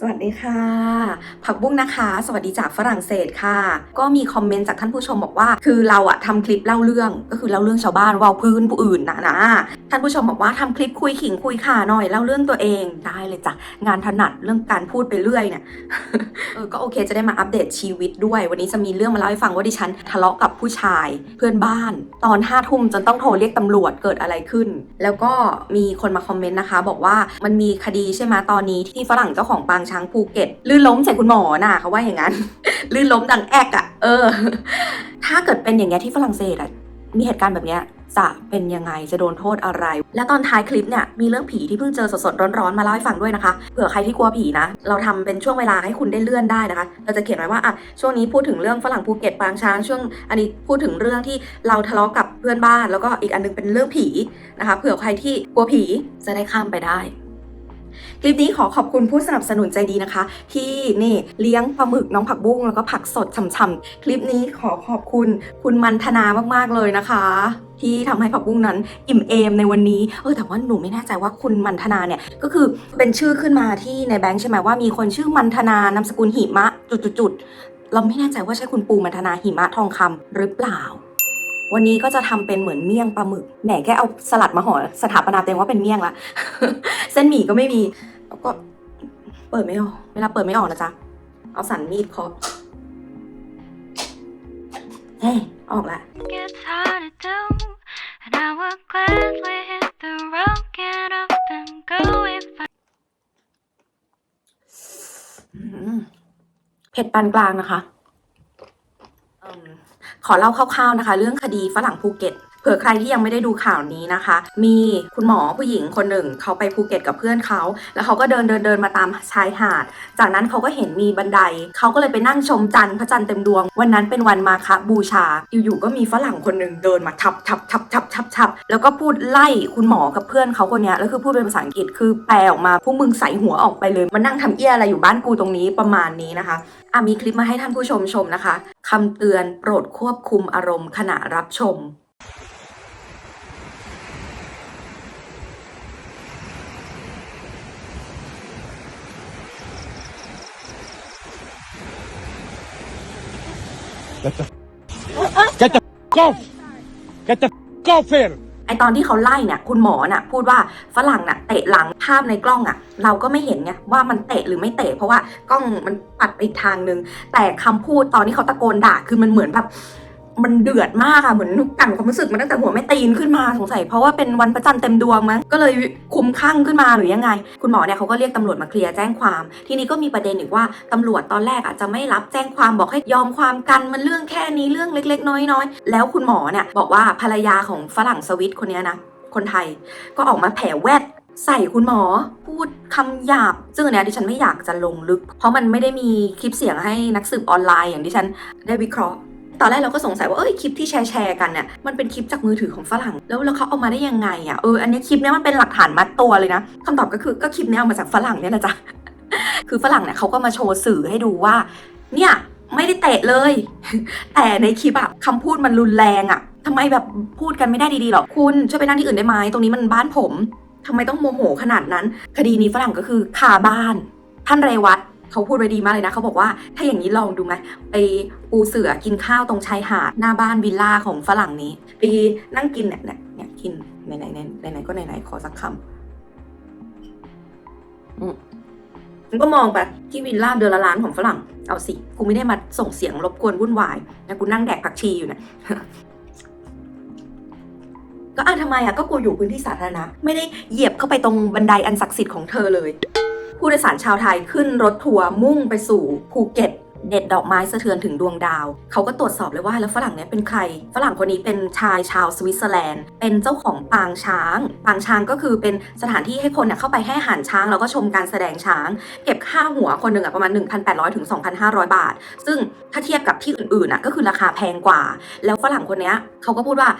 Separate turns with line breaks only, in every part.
สวัสดีค่ะ ผักบุ้งนะคะ สวัสดีจากฝรั่งเศสค่ะ ก็มีคอมเมนต์จากท่านผู้ชมบอกว่า คือเราอะทำคลิปเล่าเรื่องก็คือเล่าเรื่องชาวบ้านว่าพื้นผู้อื่นนะนะท่านผู้ชมบอกว่าทำคลิปคุยขิงคุยข่าหน่อยเล่าเรื่องตัวเองได้เลยจ้ะงานถนัดเรื่องการพูดไปเรื่อยเนี่ยเออก็โอเคจะได้มาอัปเดตชีวิตด้วย วันนี้จะมีเรื่องมาเล่าให้ฟังว่าดิฉันทะเลาะกับผู้ชายเพื่อนบ้าน ตอนห้าทุ่มจนต้องโทรเรียกตำรวจเกิดอะไรขึ้น แล้วก็มีคนมาคอมเมนต์นะคะ บอกว่ามันมีคดีใช่ไหมตอนนี้ที่ฝรั่งเจ้าของปางช้างภูเก็ตลื่นล้มใส่คุณหมอน่ะเขาว่าอย่างนั้น ลื่นล้มดังแอกอะ่ะ เออ ถ้าเกิดเป็นอย่างเงี้ยที่ฝรั่งเศสอะมีเหตุการณ์แบบเนี้ย จะเป็นยังไงจะโดนโทษอะไร และตอนท้ายคลิปเนี่ยมีเรื่องผีที่เพิ่งเจอสดๆร้อนๆมาเล่าให้ฟังด้วยนะคะเผื่อใครที่กลัวผีนะ เราทำเป็นช่วงเวลาให้คุณได้เลื่อนได้นะคะ เราจะเขียนไว้ว่าอะช่วงนี้พูดถึงเรื่องฝรั่งภูเก็ตปางช้างช่วงอันนี้พูดถึงเรื่องที่เราทะเลาะกับเพื่อนบ้าน แล้วก็อีกอันนึงเป็นเรื่องผีนะคะเผื่อใครที่กลัวผีจะได้ข้ามไปได้คลิปนี้ขอขอบคุณผู้สนับสนุนใจดีนะคะ ที่นี่เลี้ยงปลาหมึกน้องผักบุ้งแล้วก็ผักสดฉ่ำๆคลิปนี้ขอขอบคุณคุณมันธนามากๆเลยนะคะ ที่ทำให้ผักบุ้งนั้นอิ่มเอมในวันนี้เออแต่ว่าหนูไม่แน่ใจว่าคุณมันธนาเนี่ยก็คือเป็นชื่อขึ้นมาที่ในแบงค์ใช่ไหมว่ามีคนชื่อมันธนานามสกุลหิมะจุดๆเราไม่แน่ใจว่าใช่คุณปูมันธนาหิมะทองคำหรือเปล่าวันนี้ก็จะทำเป็นเหมือนเมี่ยงปลาหมึกแหมแค่เอาสลัดมาห่อสถาปนาตัวเองว่าเป็นเมี่ยงละ เส้นหมี่ก็ไม่มีแล้วก็เปิดไม่ออก เวลาเปิดไม่ออกนะจ๊ะ เอาสันมีดเคาะ ฮ้ย ออกแล้ว
It's hard to do, and I would gladly hit the road, get up and go if I
อืมเผ็ดปานกลางนะคะอืมขอเล่าคร่าวๆนะคะ เรื่องคดีฝรั่งภูเก็ตเผื่อใครที่ยังไม่ได้ดูข่าวนี้นะคะ มีคุณหมอผู้หญิงคนหนึ่งเขาไปภูเก็ตกับเพื่อนเขา แล้วเขาก็เดินเดินเดินมาตามชายหาด จากนั้นเขาก็เห็นมีบันได เขาก็เลยไปนั่งชมจันทร์พระจันทร์เต็มดวง วันนั้นเป็นวันมาฆบูชา อยู่ๆก็มีฝรั่งคนหนึ่งเดินมาทับทับทับทับทับทับแล้วก็พูดไล่คุณหมอกับเพื่อนเขาคนนี้แล้วคือพูดเป็นภาษาอังกฤษคือแปลออกมาพวกมึงใส่หัวออกไปเลยมานั่งทำเอี้ยอะไรอยู่บ้านกูตรงนี้ประมาณนี้นะคะอะมีคลิปมาให้ท่านผู้ชมชมนะคะคำเตือนโปรดควบคุมอารมณ์ขณะรับชม
Get the get the off! Get the off here!
ไอตอนที่เขาไล่เนี่ยคุณหมอน่ะ พูดว่าฝรั่งน่ะเตะหลังภาพในกล้องอะ เราก็ไม่เห็นไงว่ามันเตะหรือไม่เตะเพราะว่ากล้องมันปัดไปอีกทางนึง แต่คำพูดตอนที่เขาตะโกนด่าคือมันเหมือนแบบ มันเดือดมากอะเหมือนกันความรู้สึกมันตั้งแต่หัวไม่ตีนขึ้นมาสงสัยเพราะว่าเป็นวันพระจันทร์เต็มดวงมั้งก็เลยคุมข้างขึ้นมาหรือยังไง คุณหมอเนี่ยเขาก็เรียกตำรวจมาเคลียร์แจ้งความ ทีนี้ก็มีประเด็นอีกว่าตำรวจตอนแรกอะจจะไม่รับแจ้งความบอกให้ยอมความกันมันเรื่องแค่นี้เรื่องเล็ก ๆ น้อยๆแล้วคุณหมอเนี่ยบอกว่าภรรยาของฝรั่งสวิตคนนี้นะคนไทยก็ออกมาแผ่แวดใส่คุณหมอพูดคำหยาบ ซึ่งอันเนี้ยดิฉันไม่อยากจะลงลึก เพราะมันไม่ได้มีคลิปเสียงให้นักสืบออนไลน์อย่างที่ฉันได้วิเคราะห์ ตอนแรกเราก็สงสัยว่าเอ้ยคลิปที่แชร์แชร์กันเนี่ยมันเป็นคลิปจากมือถือของฝรั่ง แล้วแล้วเขาเอามาได้ยังไงอะเอออันนี้คลิปเนี้ยมันเป็นหลักฐานมัดตัวเลยนะคำตอบก็คือก็คลิปเนี้ยเอามาจากฝรั่งเนี่ยนะจ๊ะคือฝรั่งเนี่ยเขาก็มาโชว์สื่อให้ดูว่า เนี่ยไม่ได้เตะเลย แต่ในคลิปอะคำพูดมันรุนแรงอะทำไมแบบพูดกันไม่ได้ดีๆหรอคุณช่วยไปนั่งที่อื่นได้ไหมตรงนี้มันบ้านผมทำไมต้องโมโหขนาดนั้น คดีนี้ฝรั่งก็คือคาบ้าน ท่านเรวัต เขาพูดไว้ดีมากเลยนะเขาบอกว่าถ้าอย่างนี้ลองดูไหมไปปูเสือกินข้าวตรงชายหาดหน้าบ้านวิลล่าของฝรั่งนี้ไปนั่งกินเนี่ยเนี่ยเนี่ยกินไหนไหนไหนไหนก็ไหนไหนขอสักคำอืมก็มองไปที่วิลล่าเดือนละล้านของฝรั่ง เอาสิกูไม่ได้มาส่งเสียงรบกวนวุ่นวายนะกูนั่งแดกผักชีอยู่เนี่ยก็อะทำไมอะก็กูอยู่พื้นที่สาธารณะไม่ได้เหยียบเข้าไปตรงบันไดอันศักดิ์สิทธิ์ของเธอเลย ผู้โดยสารชาวไทยขึ้นรถทัวร์มุ่งไปสู่ภูเก็ตเด็ดดอกไม้สะเทือนถึงดวงดาว เขาก็ตรวจสอบเลยว่าแล้วฝรั่งเนี้ยเป็นใคร ฝรั่งคนนี้เป็นชายชาวสวิตเซอร์แลนด์ เป็นเจ้าของปางช้าง ปางช้างก็คือเป็นสถานที่ให้คนเนี่ยเข้าไปให้อาหารช้างแล้วก็ชมการแสดงช้าง เก็บค่าหัวคนหนึ่งอะประมาณ 1,800ถึง2,500 บาท ซึ่งถ้าเทียบกับที่อื่นๆอะก็คือราคาแพงกว่า แล้วฝรั่งคนเนี้ยเขาก็พูดว่า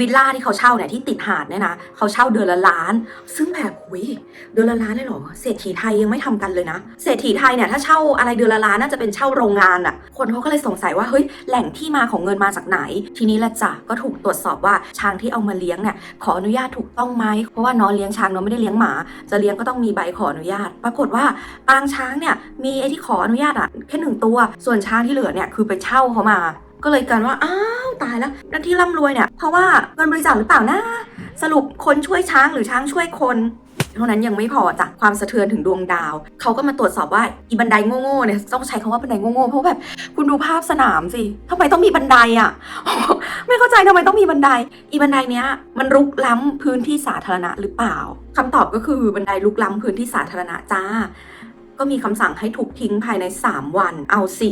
วิลล่าที่เขาเช่าเนี่ยที่ติดหาดเนี่ยนะเขาเช่าเดือนละล้าน ซึ่งแบบหุยเดือนละล้านเลยเหรอเศรษฐีไทยยังไม่ทำกันเลยนะเศรษฐีไทยเนี่ยถ้าเช่าอะไรเดือนละล้านน่าจะเป็นเช่าโรงงานอะคนเขาก็เลยสงสัยว่าเฮ้ยแหล่งที่มาของเงินมาจากไหน ทีนี้ละจ้ะก็ถูกตรวจสอบว่าช้างที่เอามาเลี้ยงเนี่ยขออนุญาตถูกต้องไหมเพราะว่าน้องเลี้ยงช้างน้องไม่ได้เลี้ยงหมา จะเลี้ยงก็ต้องมีใบขออนุญาต ปรากฏว่าปางช้างเนี่ยมีไอ้ที่ขออนุญาตอะแค่หนึ่งตัว ส่วนช้างที่เหลือเนี่ยคือไปเช่าเขามา ก็เลยกันว่าอ้า ตายแล้วแล้วที่ร่ำรวยเนี่ยเพราะว่าเงินบริจาคหรือเปล่านะ สรุปคนช่วยช้างหรือช้างช่วยคนเท่านั้นยังไม่พอจ้ะความสะเทือนถึงดวงดาว เขาก็มาตรวจสอบว่าอีบันไดโง่ๆเนี่ยต้องใช้คำว่าบันไดโง่ๆเพราะแบบคุณดูภาพสนามสิทำไมต้องมีบันไดอะ ไม่เข้าใจทำไมต้องมีบันได อีบันไดเนี้ยมันรุกล้ำพื้นที่สาธารณะหรือเปล่าคำตอบก็คือบันไดลุกล้ำพื้นที่สาธารณะจ้า ก็มีคำสั่งให้ถูกทิ้งภายใน 3 วัน เอาสิ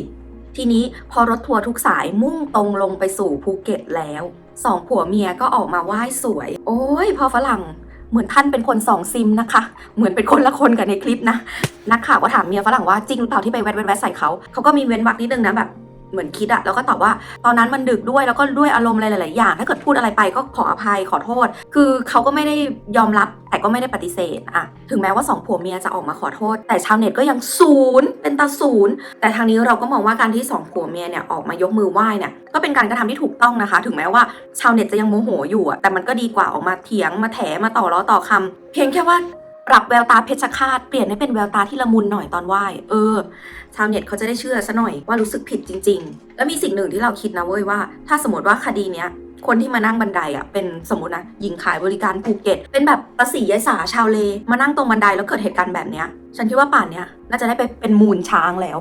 ทีนี้พอรถทัวร์ทุกสายมุ่งตรงลงไปสู่ภูเก็ตแล้วสองผัวเมียก็ออกมาไหว้สวย โอ้ยพอฝรั่งเหมือนท่านเป็นคนสองซิมนะคะ เหมือนเป็นคนละคนกับในคลิปนะ นักข่าวก็ถามเมียฝรั่งว่าจริงหรือเปล่าที่ไปแวดแวดแวดใส่เขา เขาก็มีเว้นวรรคนิดนึงนะแบบ เหมือนคิดอะแล้วก็ตอบว่าตอนนั้นมันดึกด้วยแล้วก็ด้วยอารมณ์อะไรหลาย ๆ อย่าง ถ้าเกิดพูดอะไรไปก็ขออภัยขอโทษ คือเขาก็ไม่ได้ยอมรับแต่ก็ไม่ได้ปฏิเสธอะถึงแม้ว่าสองผัวเมียจะออกมาขอโทษ แต่ชาวเน็ตก็ยังศูนย์เป็นตาศูนย์แต่ทางนี้เราก็มองว่าการที่สองผัวเมียเนี่ยออกมายกมือไหว้เนี่ยก็เป็นการกระทำที่ถูกต้องนะคะ ถึงแม้ว่าชาวเน็ตจะยังโมโหอยู่อะแต่มันก็ดีกว่าออกมาเถียงมาแถมาต่อล้อต่อคำเพียงแค่ว่า ปรับแววตาเพชรฆาตเปลี่ยนให้เป็นแววตาที่ละมุนหน่อยตอนไหว้เออ ชาวเน็ตเขาจะได้เชื่อซะหน่อยว่ารู้สึกผิดจริง ๆ แล้วมีสิ่งหนึ่งที่เราคิดนะเว้ยว่า ถ้าสมมติว่าคดีเนี้ยคนที่มานั่งบันไดอะเป็นสมมตินะหญิงขายบริการภูเก็ต เป็นแบบประสียายสาชาวเล มานั่งตรงบันไดแล้วเกิดเหตุการณ์แบบเนี้ย ฉันคิดว่าป่านเนี้ยน่าจะได้ไปเป็นมูลช้างแล้ว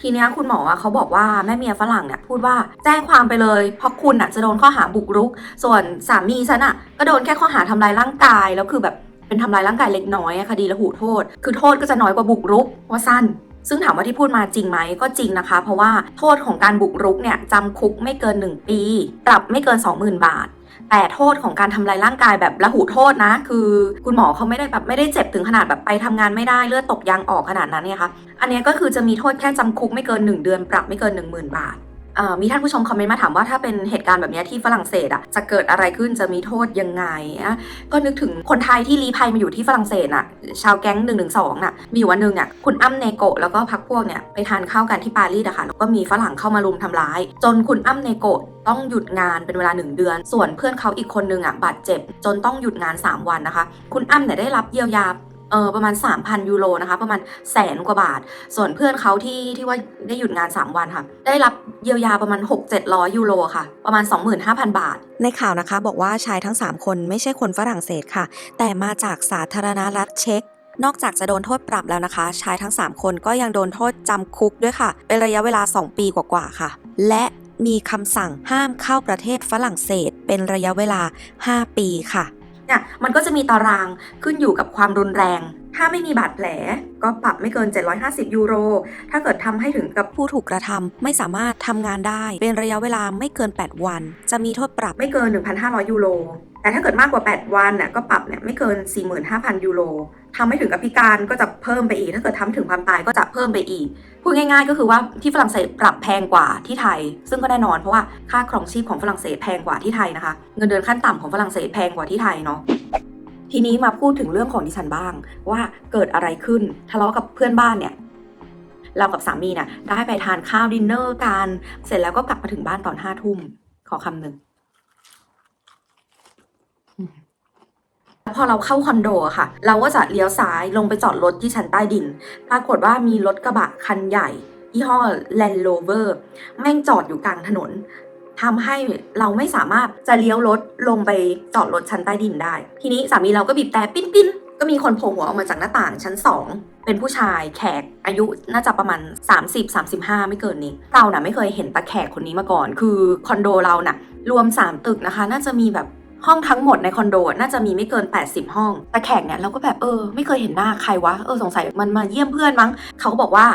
ทีเนี้ยคุณหมออะเขาบอกว่าแม่เมียฝรั่งเนี่ยพูดว่าแจ้งความไปเลย เพราะคุณอะจะโดนข้อหาบุกรุก ส่วนสามีฉันอะก็โดนแค่ข้อหาทำลายร่างกายแล้วคือแบบ เป็นทำลายร่างกายเล็กน้อยคดีละหูโทษ คือโทษก็จะน้อยกว่าบุกรุกว่าสั้น ซึ่งถามว่าที่พูดมาจริงไหมก็จริงนะคะ เพราะว่าโทษของการบุกรุกเนี่ยจำคุกไม่เกิน 1 ปี ปรับไม่เกิน 20,000 บาทแต่โทษของการทำลายร่างกายแบบละหูโทษนะ คือคุณหมอเขาไม่ได้แบบไม่ได้เจ็บถึงขนาดแบบไปทำงานไม่ได้เลือดตกยางออกขนาดนั้นเนี่ยค่ะอันนี้ก็คือจะมีโทษแค่จำคุกไม่เกิน 1 เดือน ปรับไม่เกิน 10,000 บาท มีท่านผู้ชมคอมเมนต์มาถามว่าถ้าเป็นเหตุการณ์แบบนี้ที่ฝรั่งเศสอะจะเกิดอะไรขึ้นจะมีโทษยังไงอะก็นึกถึงคนไทยที่ลี้ภัยมาอยู่ที่ฝรั่งเศสอะชาวแก๊ง1นึน่ะมีอยู่วันหนึ่งอะคุณอ้ำเนโกะแล้วก็พักพวกเนี่ยไปทานข้าวกันที่ปารีสอะค่ะแล้วก็มีฝรั่งเข้ามารุมทำร้าย จนคุณอ้ำเนโกะต้องหยุดงานเป็นเวลา 1 เดือน ส่วนเพื่อนเขาอีกคนนึงอะบาดเจ็บ จนต้องหยุดงาน 3 วันนะคะ คุณอ้ำเนี่ยได้รับเยียวยา เออประมาณ 3,000 ยูโรนะคะ ประมาณแสนกว่าบาท ส่วนเพื่อนเขาที่ที่ว่าได้หยุดงาน 3 วันค่ะ ได้รับเยียวยาประมาณ 6-700 ยูโรค่ะ ประมาณ 25,000 บาท
ในข่าวนะคะ บอกว่าชายทั้ง 3 คนไม่ใช่คนฝรั่งเศสค่ะ แต่มาจากสาธารณรัฐเช็กนอกจากจะโดนโทษปรับแล้วนะคะ ชายทั้ง 3 คนก็ยังโดนโทษจำคุกด้วยค่ะ เป็นระยะเวลา 2 ปีกว่าๆค่ะ และมีคำสั่งห้ามเข้าประเทศฝรั่งเศส เป็นระยะเวลา 5 ปีค่ะ
เนี่ยมันก็จะมีตารางขึ้นอยู่กับความรุนแรง ถ้าไม่มีบาดแผล ก็ปรับไม่เกิน 750 ยูโร ถ้าเกิดทำให้ถึงกับ
ผู้ถูกกระทำไม่สามารถทำงานได้ เป็นระยะเวลาไม่เกิน 8 วัน จะมีโทษปรับ
ไม่เกิน 1,500 ยูโร แต่ถ้าเกิดมากกว่า 8 วันน่ะก็ปรับเนี่ยไม่เกิน 45,000 ยูโร ทำไม่ถึงกับพิการก็จะเพิ่มไปอีก ถ้าเกิดทำถึงความตายก็จะเพิ่มไปอีก พูดง่าย ๆ ก็คือว่าที่ฝรั่งเศสปรับแพงกว่าที่ไทย ซึ่งก็แน่นอนเพราะว่าค่าครองชีพของฝรั่งเศสแพงกว่าที่ไทยนะคะ เงินเดือนขั้นต่ำของฝรั่งเศสแพงกว่าที่ไทยเนาะทีนี้มาพูดถึงเรื่องของดิฉันบ้าง ว่าเกิดอะไรขึ้นทะเลาะกับเพื่อนบ้านเนี่ยเรากับสามีเนี่ยได้ไปทานข้าวดินเนอร์กันเสร็จแล้วก็กลับมาถึงบ้านตอนห้าทุ่มขอคำหนึ่งอืม พอเราเข้าคอนโดอะค่ะ เราก็จะเลี้ยวซ้ายลงไปจอดรถที่ชั้นใต้ดิน ปรากฏว่ามีรถกระบะคันใหญ่ยี่ห้อ Land Rover แม่งจอดอยู่กลางถนนทำให้เราไม่สามารถจะเลี้ยวรถลงไปจอดรถชั้นใต้ดินได้ ทีนี้สามีเราก็บีบแต่ปิ้นปิ้นๆก็มีคนโผล่หัวออกมาจากหน้าต่างชั้น 2 เป็นผู้ชายแขกอายุน่าจะประมาณ 30-35 ไม่เกินนี้ เราน่ะไม่เคยเห็นตาแขกคนนี้มาก่อน คือคอนโดเราน่ะรวม 3 ตึกนะคะ น่าจะมีแบบ ห้องทั้งหมดในคอนโดน่าจะมีไม่เกิน 80 ห้อง แตาแขกเนี่ยเราก็แบบเออไม่เคยเห็นหน้าใครวะ เออสงสัยมันมาเยี่ยมเพื่อนมั้ง เขาก็บอกว่า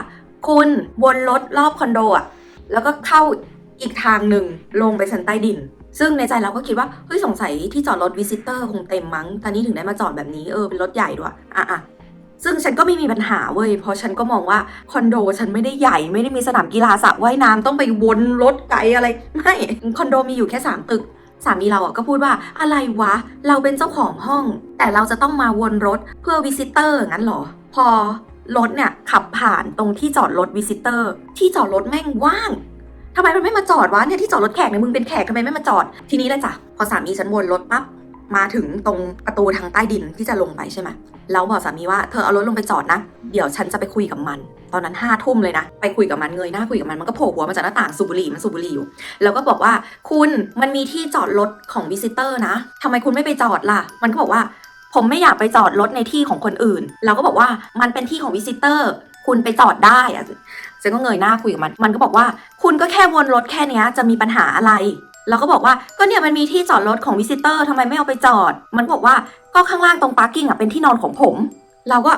คุณวนรถรอบคอนโดอะ แล้วก็เข้าอีกทางหนึ่งลงไปชั้นใต้ดิน ซึ่งในใจเราก็คิดว่า เฮ้ยสงสัยที่จอดรถวิสิเตอร์คงเต็มมั้งตอนนี้ถึงได้มาจอดแบบนี้เออเป็นรถใหญ่ด้วยอะอะซึ่งฉันก็ไม่มีปัญหาเว้ย เพราะฉันก็มองว่าคอนโดฉันไม่ได้ใหญ่ไม่ได้มีสนามกีฬาสระว่ายน้ำต้องไปวนรถไกลอะไร ไม่ คอนโดมีอยู่แค่ 3 ตึก สามีเราอะก็พูดว่าอะไรวะ เราเป็นเจ้าของห้อง แต่เราจะต้องมาวนรถเพื่อวิสิเตอร์งั้นเหรอ พอรถเนี่ยขับผ่านตรงที่จอดรถวิสิเตอร์ ที่จอดรถแม่งว่างทำไมมันไม่มาจอดวะเนี่ยที่จอดรถแขกเนี่ยมึงเป็นแขกทำไมไม่มาจอดทีนี้เลยจ้ะพอสามีฉันวนรถปั๊บ มาถึงตรงประตูทางใต้ดินที่จะลงไปใช่ไหมแล้วบอกสามีว่าเธอเอารถลงไปจอดนะ เดี๋ยวฉันจะไปคุยกับมัน ตอนนั้นห้าทุ่มเลยนะ ไปคุยกับมันเงยหน้าคุยกับมันมันก็โผล่หัวมาจากหน้าต่างสูบบุหรี่มันสูบบุหรี่อยู่ แล้วก็บอกว่าคุณมันมีที่จอดรถของวิสิเตอร์นะทำไมคุณไม่ไปจอดล่ะ มันก็บอกว่า ผมไม่อยากไปจอดรถในที่ของคนอื่น เราก็บอกว่ามันเป็นที่ของวิสิเตอร์ คุณไปจอดได้อะฉันก็เงยหน้าคุยกับมัน มันก็บอกว่า คุณก็แค่วนรถแค่นี้จะมีปัญหาอะไร เราก็บอกว่าก็เนี่ยมันมีที่จอดรถของวิสิเตอร์ทำไมไม่เอาไปจอด มันบอกว่าก็ข้างล่างตรงปาร์กิ้งอะเป็นที่นอนของผม เราก็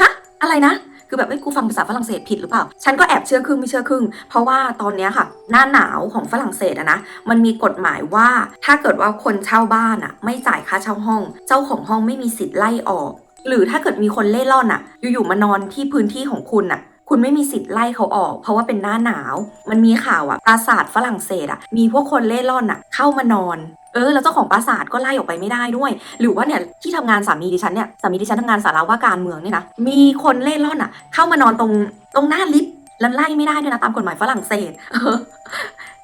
ฮะอะไรนะคือแบบเอ้กูฟังภาษาฝรั่งเศสผิดหรือเปล่า ฉันก็แอบเชื่อครึ่งไม่เชื่อครึ่ง เพราะว่าตอนเนี้ยค่ะ หน้าหนาวของฝรั่งเศสอะนะ มันมีกฎหมายว่า ถ้าเกิดว่าคนเช่าบ้านอะไม่จ่ายค่าเช่าห้อง เจ้าของห้องไม่มีสิทธิ์ไล่ออก หรือถ้าเกิดมีคนเล่ร่อนอะอยู่ๆมานอนที่พื้นที่ของคุณอะ คุณไม่มีสิทธิ์ไล่เขาออก เพราะว่าเป็นหน้าหนาว มันมีข่าวอะปราสาทฝรั่งเศสอะมีพวกคนเล่ร่อนอะเข้ามานอนเออแล้วเจ้าของปราสาทก็ไล่ออกไปไม่ได้ด้วย หรือว่าเนี่ยที่ทำงานสามีดิฉันเนี่ยสามีดิฉันทำงานสาราว่าการเมืองเนี่ยนะมีคนเล่ร่อนอะเข้ามานอนตรงตรงหน้าลิฟต์แล้วไล่ไม่ได้ด้วยนะตามกฎหมายฝรั่งเศส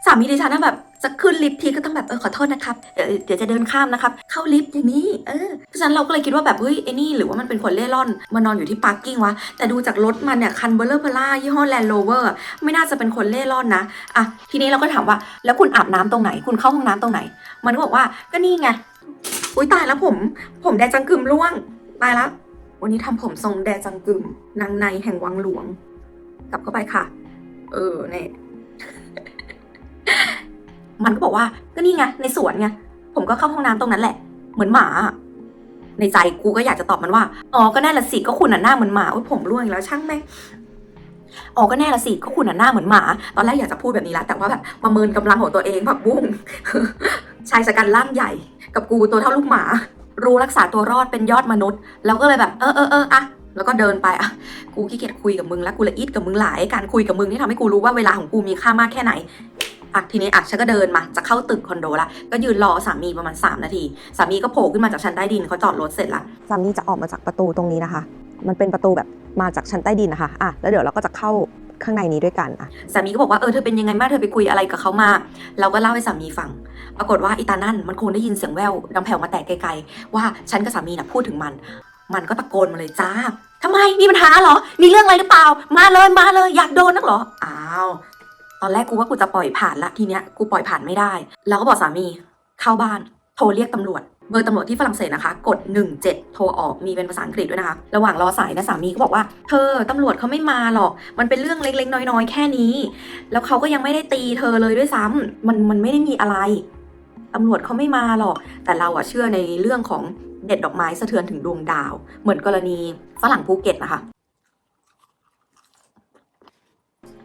สามีดิฉันน่ะแบบ จะขึ้นลิฟต์ทีก็ต้องแบบเออขอโทษนะครับเเดี๋ยวจะเดินข้ามนะครับ เข้าลิฟต์อย่างนี้เออเพราะฉะนั้นเราก็เลยคิดว่าแบบเฮ้ยไอ้นี่หรือว่ามันเป็นคนเล่ร่อนมานอนอยู่ที่พาร์กิ้งวะแต่ดูจากรถมันเนี่ยคันเบลเลอร์เพล่ายี่ห้อแลนด์โรเวอร์ไม่น่าจะเป็นคนเล่ร่อนนะอะทีนี้เราก็ถามว่าแล้วคุณอาบน้ำตรงไหน คุณเข้าห้องน้ำตรงไหน มันก็บอกว่าก็นี่ไงอุ้ยตายแล้วผม ผมแดจังกึมร่วงตายแล้ววันนี้ทำผมทรงแดจังกึมนางในแห่งวังหลวง กลับเข้าไปค่ะ เออเนี่ย มันก็บอกว่าก็นี่ไงในสวนไงผมก็เข้าห้องน้ำตรงนั้นแหละ เหมือนหมาในใจกูก็อยากจะตอบมันว่า อ๋อ ก็แน่ละสิ ก็คุณอะหน้าเหมือนหมาผมร่วงแล้วช่างแม่ง อ๋อ ก็แน่ละสิ ก็คุณอะหน้าเหมือนหมา ตอนแรกอยากจะพูดแบบนี้ล้วแต่ว่าแบบประเมินกำลังของตัวเองแบบบุ้งชายชะกันร่างใหญ่ กับกูตัวเท่าลูกหมา รู้รักษาตัวรอดเป็นยอดมนุษย์ แล้วก็เลยแบบ เออเออเอออะแล้วก็เดินไปอะกูขี้เกียจคุยกับมึงแล้วกูละอิดกับมึงหลาย การคุยกับมึงที่ทำให้กูรู้ว่าเวลาของกูมีค่ามากแค่ไหน อะทีนี้อะฉันก็เดินมาจะเข้าตึกคอนโดละก็ยืนรอสามีประมาณ 3 นาที สามีก็โผล่ขึ้นมาจากชั้นใต้ดินเขาจอดรถเสร็จละ
สามีจะออกมาจากประตูตรงนี้นะคะ มันเป็นประตูแบบมาจากชั้นใต้ดินนะคะอะแล้วเดี๋ยวเราก็จะเข้าข้างในนี้ด้วยกันอะ
สามีก็บอกว่าเออเธอเป็นยังไงบ้างเธอไปคุยอะไรกับเขามา เราก็เล่าให้สามีฟัง ปรากฏว่าอีตานั่นมันคงได้ยินเสียงแววดังแผ่วมาแต่ไกลๆว่าฉันกับสามีน่ะพูดถึงมัน มันก็ตะโกนมาเลยจ้าทำไมมีปัญหาเหรอ มีเรื่องอะไรหรือเปล่า มาเลยมาเลยอยากโดนนักเหรออ้าว ตอนแรกกูว่ากูจะปล่อยผ่านละทีเนี้ยกูปล่อยผ่านไม่ได้เราก็บอกสามีเข้าบ้านโทรเรียกตำรวจเบอร์ตำรวจที่ฝรั่งเศสนะคะ กด 17 โทรออกมีเป็นภาษาอังกฤษด้วยนะคะ ระหว่างรอสายนะสามีก็บอกว่า เธอตำรวจเขาไม่มาหรอก มันเป็นเรื่องเล็กๆ น้อยๆ แค่นี้ แล้วเขาก็ยังไม่ได้ตีเธอเลยด้วยซ้ำมันมันไม่ได้มีอะไรตำรวจเขาไม่มาหรอก แต่เราอะเชื่อในเรื่องของเด็ดดอกไม้สะเทือนถึงดวงดาว เหมือนกรณีฝรั่งภูเก็ตนะคะ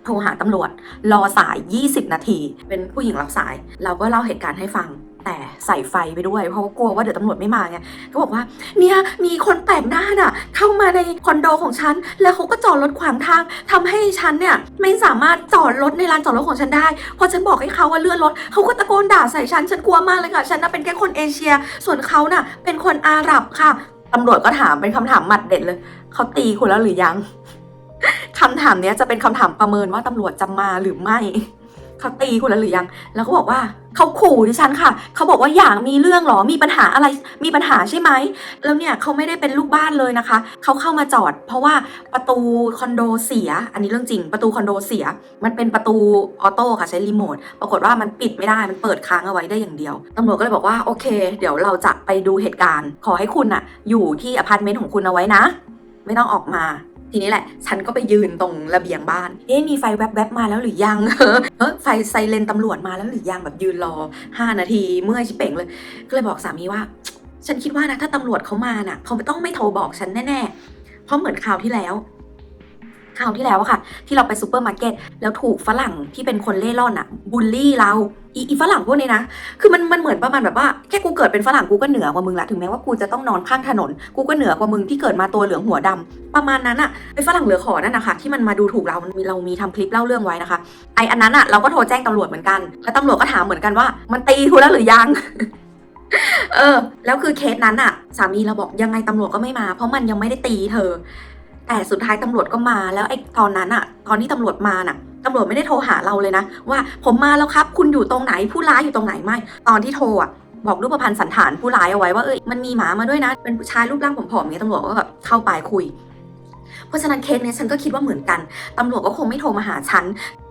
โทรหาตำรวจ รอสาย 20 นาที เป็นผู้หญิงรับสาย เราก็เล่าเหตุการณ์ให้ฟัง แต่ใส่ไฟไปด้วย เพราะว่ากลัวว่าเดี๋ยวตำรวจไม่มาไงก็บอกว่าเนี่ยมีคนแปลกหน้าน่ะ เข้ามาในคอนโดของฉัน แล้วเขาก็จอดรถขวางทางทำให้ฉันเนี่ยไม่สามารถจอดรถในลานจอดรถของฉันได้ พอฉันบอกให้เขาว่าเลื่อนรถเขาก็ตะโกนด่าใส่ฉัน ฉันกลัวมากเลยค่ะ ฉันน่ะเป็นแค่คนเอเชีย ส่วนเขาน่ะ เป็นคนอาหรับค่ะตำรวจก็ถามเป็นคำถามหมัดเด็ดเลย เขาตีคุณแล้วหรือยัง คำถามเนี้ยจะเป็นคำถามประเมินว่าตำรวจจะมาหรือไม่เขาตีคุณแล้วหรือยัง แล้วก็บอกว่าเขาขู่ดิฉันค่ะ เขาบอกว่าอยากมีเรื่องหรอ มีปัญหาอะไร มีปัญหาใช่ไหม แล้วเนี่ยเขาไม่ได้เป็นลูกบ้านเลยนะคะ เขาเข้ามาจอด เพราะว่าประตูคอนโดเสีย อันนี้เรื่องจริง ประตูคอนโดเสีย มันเป็นประตูออโต้ค่ะใช้รีโมท ปรากฏว่ามันปิดไม่ได้ มันเปิดค้างเอาไว้ได้อย่างเดียว ตำรวจก็เลยบอกว่าโอเค เดี๋ยวเราจะไปดูเหตุการณ์ ขอให้คุณอะอยู่ที่อพาร์ตเมนต์ของคุณเอาไว้นะ ไม่ต้องออกมา ทีนี้แหละฉันก็ไปยืนตรงระเบียงบ้าน เอ๊ะมีไฟแวบๆมาแล้วหรือยังเฮ้ยไฟไซเรนตำรวจมาแล้วหรือยังแบบยืนรอ 5 นาทีเมื่อยชิเป่งเลย ก็เลยบอกสามีว่า ฉันคิดว่านะถ้าตำรวจเขามาน่ะ เขาไม่ต้องไม่โทรบอกฉันแน่ๆ เพราะเหมือนคราวที่แล้ว คราวที่แล้วอะค่ะ ที่เราไปซูเปอร์มาร์เก็ตแล้วถูกฝรั่งที่เป็นคนเล่ร่อนอะบูลลี่เราอีอีฝรั่งพวกนี้นะ คือมันมันเหมือนประมาณแบบว่าแค่กูเกิดเป็นฝรั่งกูก็เหนือกว่ามึงละ ถึงแม้ว่ากูจะต้องนอนข้างถนน กูก็เหนือกว่ามึงที่เกิดมาตัวเหลืองหัวดำประมาณนั้นอะไอฝรั่งเหลือขอนั่นนะคะที่มันมาดูถูกเรา มันมีเรามีทำคลิปเล่าเรื่องไว้นะคะ ไออันนั้นอะเราก็โทรแจ้งตำรวจเหมือนกัน แล้วตำรวจก็ถามเหมือนกันว่า มันตีกูแล้วหรือยัง เออ แล้วคือเคสนั้นอะสามีเราบอกยังไงตำรวจก็ไม่มา เพราะมันยังไม่ได้ตีเธอ แต่สุดท้ายตำรวจก็มาแล้วไอ้ตอนนั้นอะตอนที่ตำรวจมาน่ะตำรวจไม่ได้โทรหาเราเลยนะ ว่าผมมาแล้วครับ คุณอยู่ตรงไหนผู้ร้ายอยู่ตรงไหนไม่ ตอนที่โทรอะบอกรูปพันธ์สันฐานผู้ร้ายเอาไว้ว่าเอ้ยมันมีหมามาด้วยนะ เป็นผู้ชายรูปร่างผอมๆเงี้ยตำรวจก็แบบเข้าไปคุย เพราะฉะนั้นเคสเนี้ยฉันก็คิดว่าเหมือนกันตำรวจก็คงไม่โทรมาหาฉัน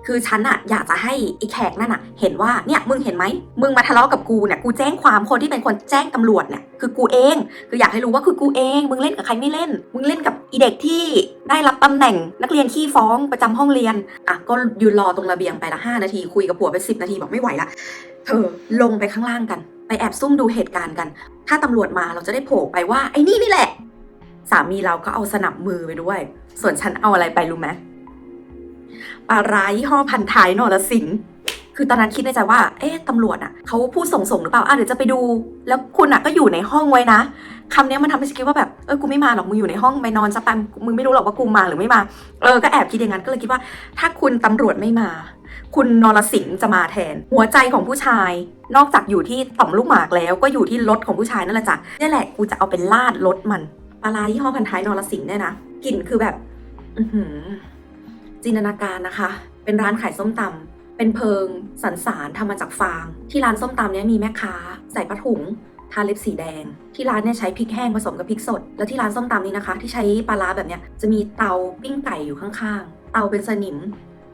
คือฉันอะอยากจะให้ไอ้แขกนั่นอะเห็นว่าเนี่ยมึงเห็นไหมมึงมาทะเลาะกับกูเนี่ยกูแจ้งความคนที่เป็นคนแจ้งตำรวจเนี่ยคือกูเอง คืออยากให้รู้ว่าคือกูเอง มึงเล่นกับใครไม่เล่น มึงเล่นกับอีเด็กที่ได้รับตำแหน่งนักเรียนขี้ฟ้องประจำห้องเรียนอะก็ยืนรอตรงระเบียงไปละห้านาทีคุยกับผัวไปสิบนาทีบอกไม่ไหวละเธอลงไปข้างล่างกัน ไปแอบซุ่มดูเหตุการณ์กัน ถ้าตำรวจมาเราจะได้โผล่ไปว่าไอ้นี่นี่แหละ สามีเราก็เอาสนับมือไปด้วย ส่วนฉันเอาอะไรไปรู้ไหมปลาร้ายี่ห้อพันท้ายนอรสิงคือตอนนั้นคิดในใจว่า เอ๊ะตำรวจอะเขาพูดส่งๆหรือเปล่าอะเดี๋ยวจะไปดู แล้วคุณอะก็อยู่ในห้องไว้นะคำนี้มันทำให้ฉันคิดว่าแบบ เออ กูไม่มาหรอก มึงอยู่ในห้องไปนอนสักแป๊บมึงไม่รู้หรอกว่ากูมาหรือไม่มา เออ ก็แอบคิดอย่างนั้น ก็เลยคิดว่า ถ้าคุณตำรวจไม่มา คุณนรสิงห์จะมาแทน หัวใจของผู้ชาย นอกจากอยู่ที่ต่อมลูกหมากแล้ว ก็อยู่ที่รถของผู้ชายนั่นแหละจ้ะนี่แหละ กูจะเอาเป็นลาดรถมัน ปลาร้ายี่ห้อพันท้ายนรสิงห์เนี่ยนะกลิ่นคือแบบอืจินตนาการนะคะ เป็นร้านขายส้มตำเป็นเพิงสันสารทำมาจากฟาง ที่ร้านส้มตำเนี้ยมีแม่ค้า ใส่ผ้าถุงทาเล็บสีแดง ที่ร้านเนี่ยใช้พริกแห้งผสมกับพริกสด แล้วที่ร้านส้มตำนี้นะคะ ที่ใช้ปลาร้าแบบเนี้ยจะมีเตาปิ้งไก่อยู่ข้างๆ เตาเป็นสนิม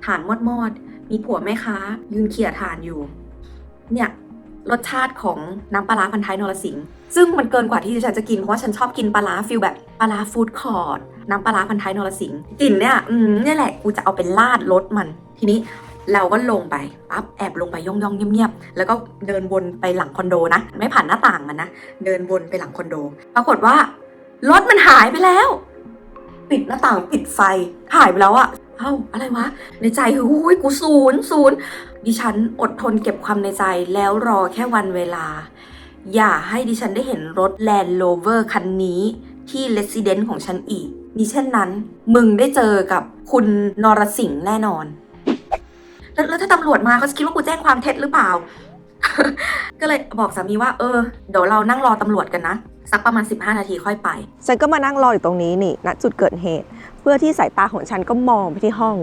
ถ่านมอดมอดๆมีผัวแม่ค้า ยืนเขี่ยถ่านอยู่ เนี่ย รสชาติของน้ำปลาร้าพันท้ายนรสิงห์ซึ่งมันเกินกว่าที่ฉันจะกิน เพราะว่าฉันชอบกินปลาร้าฟิลแบบปลาร้าฟู้ดคอร์ทน้ำปลาร้าพันท้ายนรสิงห์กลิ่นเนี่ยอืมนี่แหละกูจะเอาเป็นลาดรสมัน ทีนี้เราก็ลงไปปั๊บแอบลงไปย่องย่องเงียบๆแล้วก็เดินวนไปหลังคอนโดนะ ไม่ผ่านหน้าต่างมันนะ เดินวนไปหลังคอนโด ปรากฏว่ารถมันหายไปแล้ว ปิดหน้าต่างปิดไฟหายไปแล้วอะเอ้าอะไรวะ ในใจคืออุ้ยกูศูนย์ศูนย์ดิฉันอดทนเก็บความในใจแล้วรอแค่วันเวลา อย่าให้ดิฉันได้เห็นรถ Land Rover คันนี้ที่ Resident ของฉันอีกมิเช่นนั้น มึงได้เจอกับคุณนรสิงห์แน่นอน แล้วแล้วถ้าตำรวจมาเขาจะคิดว่ากูแจ้งความเท็จหรือเปล่า ก็เลยบอกสามีว่าเออเดี๋ยวเรานั่งรอตำรวจกันนะ สักประมาณ 15 นาทีค่อยไป
ฉันก็มานั่งรออยู่ตรงนี้นี่ณจุดเกิดเหตุ เพื่อที่สายตาของฉันก็มองไปที่ห้อง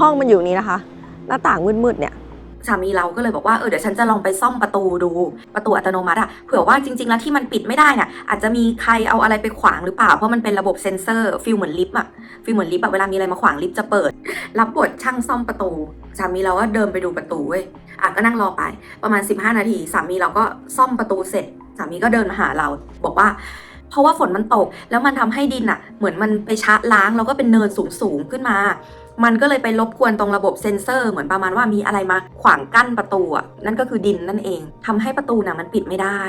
ห้องมันอยู่นี้นะคะ หน้าต่างมืดๆเนี่ย
สามีเราก็เลยบอกว่าเออเดี๋ยวฉันจะลองไปซ่อมประตูดูประตูอัตโนมัติอะเผื่อว่าจริง ๆ แล้วที่มันปิดไม่ได้เนี่ยอาจจะมีใครเอาอะไรไปขวางหรือเปล่า เพราะมันเป็นระบบเซ็นเซอร์ฟิลเหมือนลิฟต์อะฟิลเหมือนลิฟต์อะเวลามีอะไรมาขวางลิฟต์จะเปิด รับบทช่างซ่อมประตูสามีเราก็เดินไปดูประตูเว้ยอะก็นั่งรอไปประมาณ 15 นาทีสามีเราก็ซ่อมประตูเสร็จสามีก็เดินมาหาเรา บอกว่าเพราะว่าฝนมันตกแล้วมันทำให้ดินอะเหมือนมันไปชะล้างแล้วก็เป็นเนินสูงๆขึ้นมา มันก็เลยไปรบกวนตรงระบบเซ็นเซอร์ เหมือนประมาณว่ามีอะไรมาขวางกั้นประตูอะนั่นก็คือดินนั่นเองทำให้ประตูน่ะมันปิดไม่ได้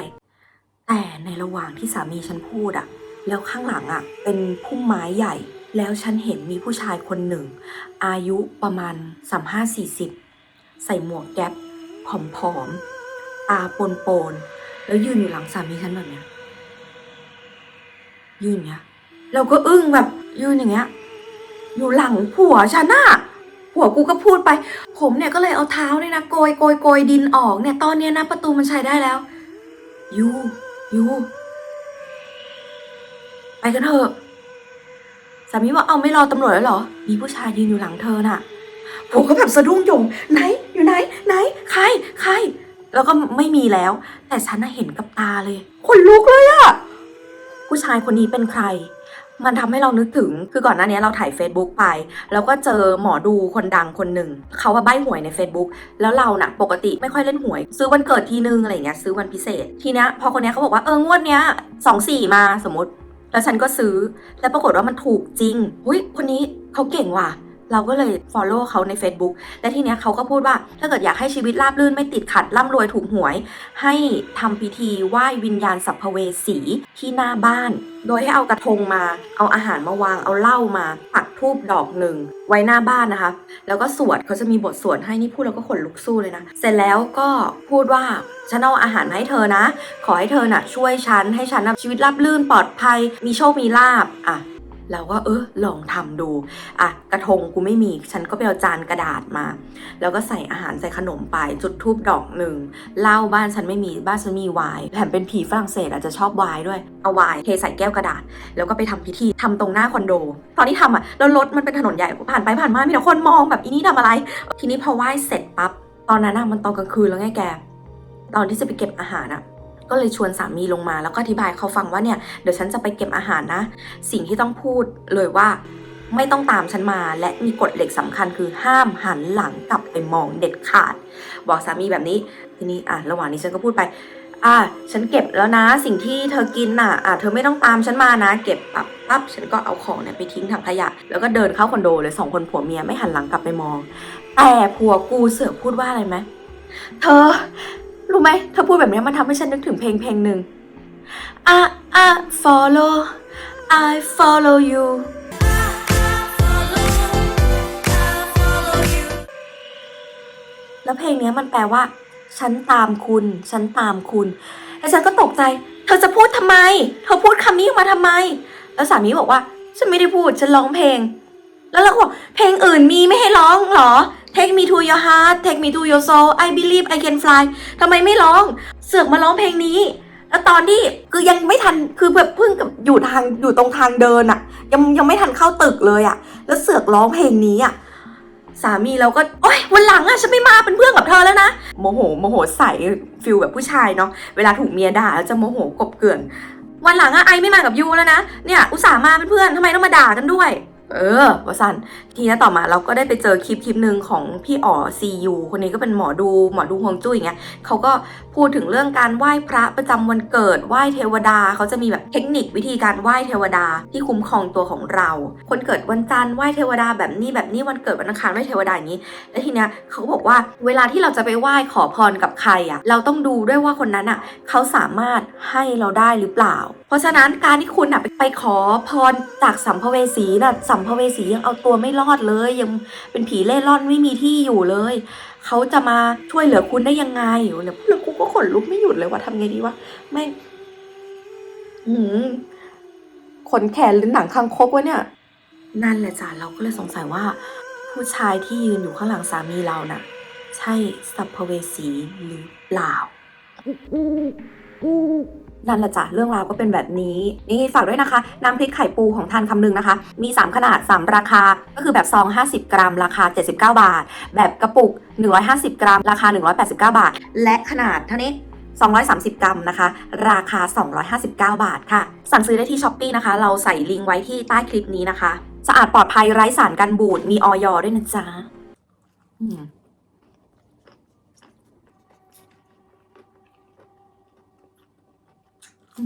แต่ในระหว่างที่สามีฉันพูดอะแล้วข้างหลังอะเป็นพุ่มไม้ใหญ่ แล้วฉันเห็นมีผู้ชายคนหนึ่ง อายุประมาณสามห้าสี่สิบใส่หมวกแก๊ปผอมๆตาปนๆแล้วยืนอยู่หลังสามีฉันแบบเนี้ยยืนเงี้ยเราก็อึ้งแบบยืนอย่างเงี้ย อยู่หลังผัวฉันน่ะผัวกูก็พูดไป ผมเนี่ยก็เลยเอาเท้าเนี่ยนะโกยโกยโกยดินออกเนี่ยตอนเนี้ยนะประตูมันใช้ได้แล้ว ยูยูไปกันเถอะสามีว่าเอาไม่รอตำรวจแล้วเหรอ มีผู้ชายยืนอยู่หลังเธอน่ะผมก็แบบสะดุ้งโยงไหน อยู่ไหน ไหน ใคร ใคร แล้วก็ไม่มีแล้ว แต่ฉันน่ะเห็นกับตาเลย คนลุกเลยอะผู้ชายคนนี้เป็นใคร มันทำให้เรานึกถึง คือก่อนหน้านี้เราถ่าย Facebook ไป แล้วก็เจอหมอดูคนดังคนหนึ่ง เขาว่าใบ้หวยใน Facebook แล้วเราน่ะปกติไม่ค่อยเล่นหวย ซื้อวันเกิดทีนึงอะไรเงี้ยซื้อวันพิเศษ ทีเนี้ยพอคนเนี้ยเขาบอกว่าเอองวดเนี้ยสองสี่มาสมมติ แล้วฉันก็ซื้อ แล้วปรากฏว่ามันถูกจริง หุ้ยคนนี้เขาเก่งว่ะ เราก็เลย follow เขาใน Facebook และทีเนี้ยเขาก็พูดว่า ถ้าเกิดอยากให้ชีวิตราบรื่นไม่ติดขัดร่ำรวยถูกหวย ให้ทำพิธีไหว้วิญญาณสัพเพเวสีที่หน้าบ้าน โดยให้เอากระทงมา เอาอาหารมาวาง เอาเหล้ามา ปักทูบดอกหนึ่ง ไว้หน้าบ้านนะคะ แล้วก็สวดเขาจะมีบทสวดให้นี่พูดแล้วก็ขนลุกสู้เลยนะ เสร็จแล้วก็พูดว่าฉันเอาอาหารมาให้เธอนะ ขอให้เธอน่ะช่วยฉันให้ฉันนะชีวิตราบรื่นปลอดภัย มีโชคมีลาบอะ เราก็เออลองทำดูอะกระทงกูไม่มี ฉันก็ไปเอาจานกระดาษมา แล้วก็ใส่อาหารใส่ขนมไปจุดทูบดอกหนึ่งเหล้าบ้านฉันไม่มีบ้านฉันมีไวน์แถมเป็นผีฝรั่งเศสอาจจะชอบไวน์ด้วยเอาไวน์เทใส่แก้วกระดาษ แล้วก็ไปทำพิธีทำตรงหน้าคอนโด ตอนที่ทำอะแล้วรถมันเป็นถนนใหญ่ผ่านไปผ่านมามีแต่คนมองแบบอีนี่ทำอะไร ทีนี้พอไหว้เสร็จปั๊บตอนนั้นอะมันตอนกลางคืนแล้วไงแกตอนที่จะไปเก็บอาหารอะ ก็เลยชวนสามีลงมา แล้วก็อธิบายเขาฟังว่าเนี่ยเดี๋ยวฉันจะไปเก็บอาหารนะ สิ่งที่ต้องพูดเลยว่าไม่ต้องตามฉันมา และมีกฎเหล็กสำคัญคือห้ามหันหลังกลับไปมองเด็ดขาด บอกสามีแบบนี้ทีนี้อะระหว่างนี้ฉันก็พูดไปอะฉันเก็บแล้วนะ สิ่งที่เธอกินน่ะอะเธอไม่ต้องตามฉันมานะ เก็บปับปั๊บฉันก็เอาของเนี่ยไปทิ้งถังขยะ แล้วก็เดินเข้าคอนโดเลยสองคนผัวเมียไม่หันหลังกลับไปมอง แต่ผัวกูเสือกพูดว่าอะไรไหมเธอ รู้ไหมเธอพูดแบบนี้มันทำให้ฉันนึกถึงเพลงเพลงหนึ่ง I I follow I follow you แล้วเพลงเนี้ยมันแปลว่า ฉันตามคุณ ฉันตามคุณ แล้วฉันก็ตกใจ เธอจะพูดทำไม เธอพูดคำนี้ออกมาทำไม แล้วสามีบอกว่า ฉันไม่ได้พูด ฉันร้องเพลง แล้วเราก็บอกเพลงอื่นมีไม่ให้ร้องเหรอ Take me to your heart Take me to your soul I believe I can fly ทำไมไม่ร้อง เสือกมาร้องเพลงนี้แล้วตอนที่คือยังไม่ทันคือแบบเพิ่งกับอยู่ทางอยู่ตรงทางเดินอะยังยังไม่ทันเข้าตึกเลยอะแล้วเสือกร้องเพลงนี้อะสามีเราก็โอ๊ยวันหลังอะฉันไม่มาเป็นเพื่อนกับเธอแล้วนะโมโหโมโหใส่ฟิลแบบผู้ชายเนาะเวลาถูกเมียด่าแล้วจะโมโหกบเกลื่อนวันหลังอะไอไม่มากับยูแล้วนะเนี่ยอุตส่าห์มาเป็นเพื่อนทำไมต้องมาด่ากันด้วย เออวสันทีนี้ต่อมาเราก็ได้ไปเจอคลิปคลิปหนึ่งของพี่อ๋อซียูคนนี้ก็เป็นหมอดูหมอดูฮวงจุ้ยอย่างเงี้ยเขาก็พูดถึงเรื่องการไหว้พระประจำวันเกิดไหว้เทวดาเขาจะมีแบบเทคนิควิธีการไหว้เทวดาที่คุ้มครองตัวของเรา คนเกิดวันจันทร์ไหว้เทวดาแบบนี้แบบนี้วันเกิดวันอังคารไหว้เทวดาอย่างนี้ แล้วทีเนี้ยเขาบอกว่าเวลาที่เราจะไปไหว้ขอพรกับใครอะเราต้องดูด้วยว่าคนนั้นอะเขาสามารถให้เราได้หรือเปล่า เพราะฉะนั้นการที่คุณอะไปไปขอพรจากสัมภเวสีน่ะสัมภเวสียังเอาตัวไม่รอดเลย ยังเป็นผีเล่ร่อนไม่มีที่อยู่เลย เขาจะมาช่วยเหลือคุณได้ยังไงแล้วแล้วกูก็ ขนลุกไม่หยุดเลยว่าทำไงดีวะไม่งหืมขนแขนหรือหนังคางคกวะเนี่ย นั่นแหละจ้ะเราก็เลยสงสัยว่า ผู้ชายที่ยืนอยู่ข้างหลังสามีเราน่ะ ใช่สัพเพเวสีหรือเปล่า นั่นแหละจ้ะเรื่องราวก็เป็นแบบนี้ นี่ฝากด้วยนะคะ น้ำพริกไข่ปูของทานคำนึงนะคะ มี 3 ขนาด 3 ราคา ก็คือแบบซอง 50 กรัม ราคา 79 บาท แบบกระปุก 150 กรัม ราคา 189 บาท และขนาดเท่านี้230 กรัมนะคะ ราคา 259 บาทค่ะ สั่งซื้อได้ที่ช้อปปีนะคะ เราใส่ลิงก์ไว้ที่ใต้คลิปนี้นะคะ สะอาดปลอดภัยไร้สารกันบูด มีออยด้วยนะจ๊ะ วั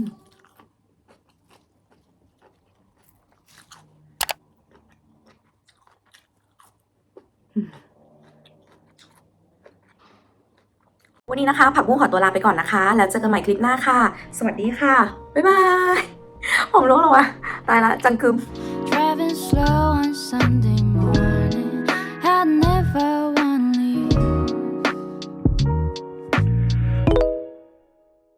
นนี้นะคะ ผักบุ้งขอตัวลาไปก่อนนะคะ แล้วเจอกันใหม่คลิปหน้าค่ะ สวัสดีค่ะ บ๊ายบาย ผมรู้แล้ววะตายละจังคืม
Driving slow on Sunday morning I never want